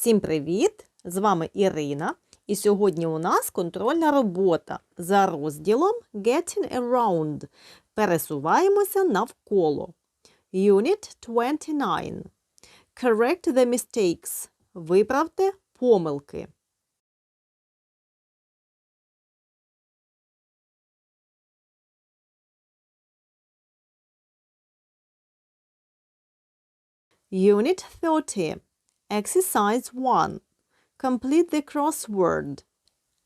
Всім привіт! З вами Ірина. І сьогодні у нас контрольна робота за розділом Getting Around. Пересуваємося навколо. Unit 29. Correct the mistakes. Виправте помилки. Unit 30. Exercise 1. Complete the crossword.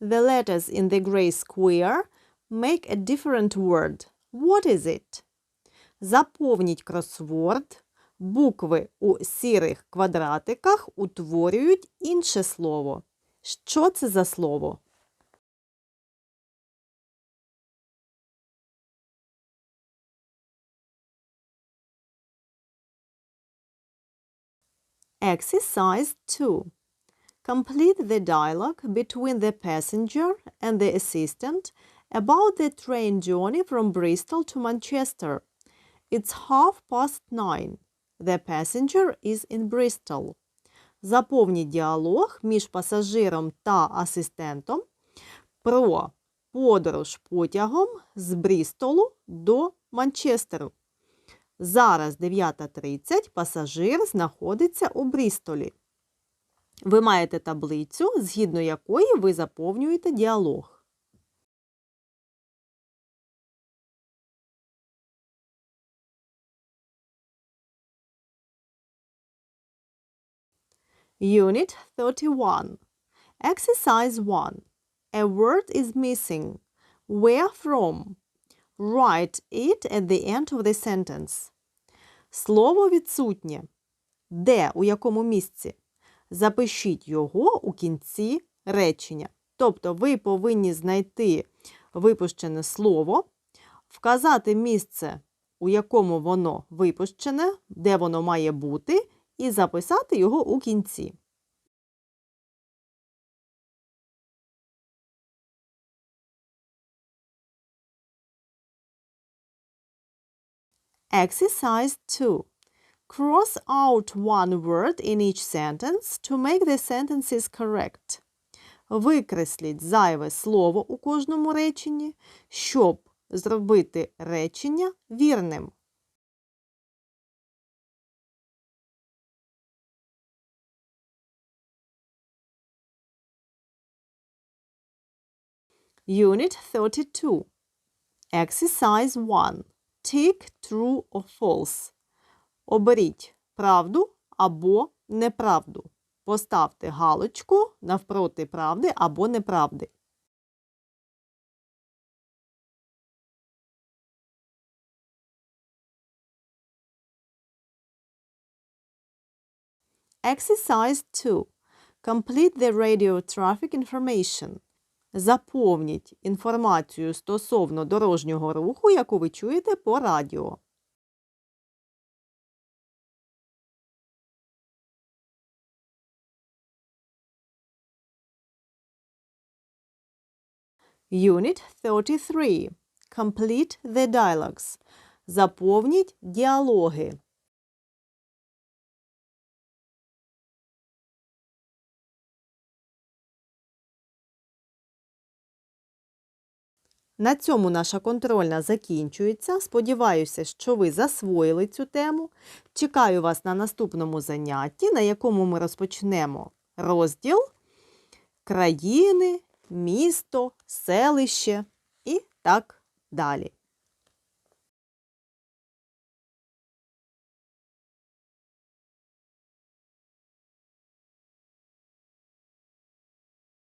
The letters in the gray square make a different word. What is it? Заповніть кросворд. Букви у сірих квадратиках утворюють інше слово. Що це за слово? Exercise 2. Complete the dialogue between the passenger and the assistant about the train journey from Bristol to Manchester. It's half past nine. The passenger is in Bristol. Заповніть діалог між пасажиром та асистентом про подорож потягом з Брістолу до Манчестеру. Зараз 9.30 пасажир знаходиться у Брістолі. Ви маєте таблицю, згідно якої ви заповнюєте діалог. Unit 31. Exercise 1. A word is missing. Where from? Write it at the end of the sentence. Слово відсутнє. Де, у якому місці? Запишіть його у кінці речення. Тобто ви повинні знайти випущене слово, вказати місце, у якому воно випущене, де воно має бути, і записати його у кінці. Exercise 2. Cross out one word in each sentence to make the sentences correct. Викресліть зайве слово у кожному реченні, щоб зробити речення вірним. Unit 32. Exercise 1. Tick true or false. Оберіть правду або неправду. Поставте галочку навпроти правди або неправди. Exercise 2. Complete the radio traffic information. Заповніть інформацію стосовно дорожнього руху, яку ви чуєте по радіо. Unit 33. Complete the dialogues. Заповніть діалоги. На цьому наша контрольна закінчується. Сподіваюся, що ви засвоїли цю тему. Чекаю вас на наступному занятті, на якому ми розпочнемо розділ країни, місто, селище і так далі.